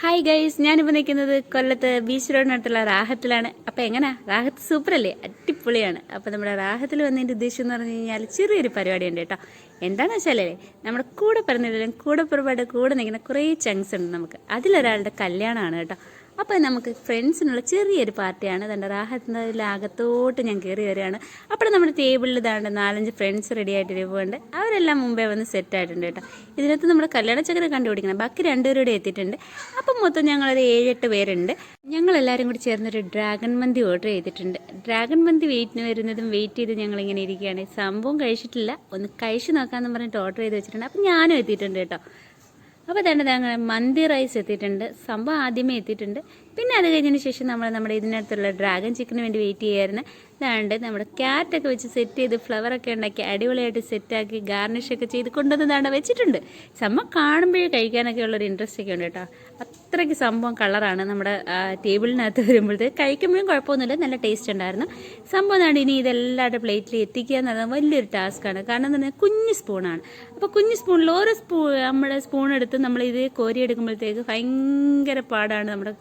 Hi guys ഞാനിപ്പോൾ നിൽക്കുന്നത് കൊല്ലത്ത് ബീച്ച് റോഡിനടുത്തുള്ള റാഹത്തിലാണ്. അപ്പോൾ എങ്ങനെയാ റാഹത്ത് സൂപ്പറല്ലേ? അടിപൊളിയാണ്. അപ്പോൾ നമ്മുടെ റാഹത്തിൽ വന്നതിന്റെ ഉദ്ദേശം എന്ന് പറഞ്ഞു കഴിഞ്ഞാൽ ചെറിയൊരു പരിപാടി ഉണ്ട് കേട്ടോ. എന്താണെന്ന് വെച്ചാലേ നമ്മുടെ കൂടെ പറഞ്ഞില്ലെങ്കിലും കൂടെ പുറപാട് കൂടെ നിൽക്കുന്ന കുറേ ചങ്സ് ഉണ്ട് നമുക്ക്. അതിലൊരാളുടെ കല്യാണമാണ് കേട്ടോ. അപ്പോൾ നമുക്ക് ഫ്രണ്ട്സിനുള്ള ചെറിയൊരു പാർട്ടിയാണ്. തന്റെ റാഹത്തിന്റെ ഞാൻ കയറി വരികയാണ്. അപ്പോൾ നമ്മുടെ ടേബിളിൽ ഇതാണ്ട് നാലഞ്ച് ഫ്രണ്ട്സ് റെഡി ആയിട്ട് ഇരിപ്പുണ്ട് അവരെല്ലാം മുമ്പേ വന്ന് സെറ്റ് ആയിട്ടുണ്ട് കേട്ടോ. ഇതിനകത്ത് നമ്മൾ കല്യാണ ചക്കര കണ്ടുപിടിക്കണം. ബാക്കി രണ്ടുപേരൂടെ എത്തിയിട്ടുണ്ട്. അപ്പം മൊത്തം ഞങ്ങളൊരു ഏഴെട്ട് പേരുണ്ട്. ഞങ്ങളെല്ലാവരും കൂടി ചേർന്നൊരു ഡ്രാഗൺ മന്തി ഓർഡർ ചെയ്തിട്ടുണ്ട്. ഡ്രാഗൺ മന്തി വെയിറ്റിന് വരുന്നതും വെയിറ്റ് ചെയ്ത് ഞങ്ങളിങ്ങനെ ഇരിക്കുകയാണ്. സംഭവം കഴിച്ചിട്ടില്ല. ഒന്ന് കഴിച്ചു നോക്കാമെന്ന് പറഞ്ഞിട്ട് ഓർഡർ ചെയ്ത് വെച്ചിട്ടുണ്ട്. അപ്പം ഞാനും എത്തിയിട്ടുണ്ട് കേട്ടോ. അപ്പോൾ തന്നെ മന്തി റൈസ് എത്തിയിട്ടുണ്ട്. സംഭവം ആദ്യമേ എത്തിയിട്ടുണ്ട്. പിന്നെ അത് കഴിഞ്ഞതിന് ശേഷം നമ്മൾ നമ്മുടെ ഇതിനകത്തുള്ള ഡ്രാഗൺ ചിക്കന് വേണ്ടി വെയിറ്റ് ചെയ്യായിരുന്നു. ഇതാണ്ട് നമ്മുടെ ക്യാരറ്റൊക്കെ വെച്ച് സെറ്റ് ചെയ്ത് ഫ്ലവറൊക്കെ ഉണ്ടാക്കി അടിപൊളിയായിട്ട് സെറ്റാക്കി ഗാർണിഷൊക്കെ ചെയ്ത് കൊണ്ടുവന്നതാണ് വെച്ചിട്ടുണ്ട്. സംഭവം കാണുമ്പോഴേ കഴിക്കാനൊക്കെ ഉള്ളൊരു ഇൻട്രസ്റ്റ് ഒക്കെ ഉണ്ട് കേട്ടോ. അത്രയ്ക്ക് സംഭവം കളറാണ് നമ്മുടെ ടേബിളിനകത്ത് വരുമ്പോഴത്തേക്ക്. കഴിക്കുമ്പോഴും കുഴപ്പമൊന്നുമില്ല നല്ല ടേസ്റ്റ് ഉണ്ടായിരുന്നു. സംഭവം എന്താണ് ഇനി ഇതെല്ലാവരുടെ പ്ലേറ്റിൽ എത്തിക്കുക എന്ന് പറഞ്ഞാൽ വലിയൊരു ടാസ്ക്കാണ് കാരണം എന്താ കുഞ്ഞു സ്പൂണാണ് അപ്പോൾ കുഞ്ഞു സ്പൂണിൽ ഓരോ സ്പൂ നമ്മുടെ സ്പൂൺ എടുത്ത് നമ്മൾ ഇത് കോരി എടുക്കുമ്പോഴത്തേക്ക് ഭയങ്കര പാടാണ് നമ്മുടെ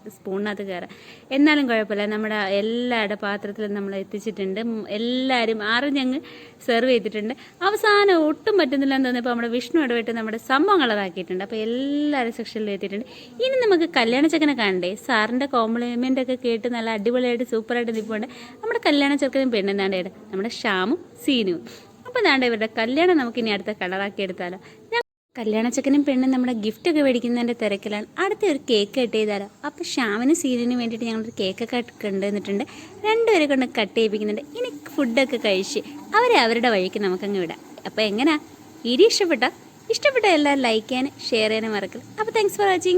സ്പൂണിനകത്ത് കയറാം എന്നാലും കുഴപ്പമില്ല. നമ്മുടെ എല്ലാവരുടെ പാത്രത്തിലും നമ്മൾ എത്തിച്ചിട്ടുണ്ട്. എല്ലാവരും ആറും ഞങ്ങൾ സെർവ് ചെയ്തിട്ടുണ്ട്. അവസാനം ഒട്ടും പറ്റുന്നില്ല എന്ന് തോന്നിയപ്പോൾ നമ്മുടെ വിഷ്ണു ഇടപെട്ട് നമ്മുടെ സംഭവം കളറാക്കിയിട്ടുണ്ട് അപ്പോൾ എല്ലാവരും സെക്ഷനിലും എത്തിയിട്ടുണ്ട്. ഇനി നമുക്ക് കല്യാണ ചെക്കനെ കാണണ്ടേ? സാറിന്റെ കോംപ്ലിമെന്റ് ഒക്കെ കേട്ട് നല്ല അടിപൊളിയായിട്ട് സൂപ്പറായിട്ട് നിൽപ്പുണ്ട്. നമ്മുടെ കല്യാണ ചെറുക്കനും പെണ്ണെന്താണ്ട് നമ്മുടെ ഷാമും സീനുവും. അപ്പോൾ എന്താണ്ട് ഇവരുടെ കല്യാണം നമുക്ക് ഇനി അടുത്ത കളറാക്കി എടുത്താലോ? കല്യാണച്ചക്കനും പെണ്ണും നമ്മുടെ ഗിഫ്റ്റ് ഒക്കെ മേടിക്കുന്നതിന്റെ തിരക്കിലാണ്. അടുത്ത ഒരു കേക്ക് കട്ട് ചെയ്താലോ. അപ്പോൾ ശ്യാമിന് സീരിന് വേണ്ടിയിട്ട് ഞങ്ങളൊരു കേക്കൊക്കെ കൊണ്ടുവന്നിട്ടുണ്ട്. രണ്ടുപേരെ കൊണ്ട് കട്ട് ചെയ്യിപ്പിക്കുന്നുണ്ട്. ഇനി ഫുഡൊക്കെ കഴിച്ച് അവരെ അവരുടെ വഴിക്ക് നമുക്കങ്ങ് വിടാം. അപ്പോൾ എങ്ങനെയാ ഇരി ഇഷ്ടപ്പെട്ട? ഇഷ്ടപ്പെട്ട എല്ലാം ലൈക്ക് ചെയ്യാനും ഷെയർ ചെയ്യാനും മറക്കില്ല അപ്പോൾ താങ്ക്സ് ഫോർ വാച്ചിങ്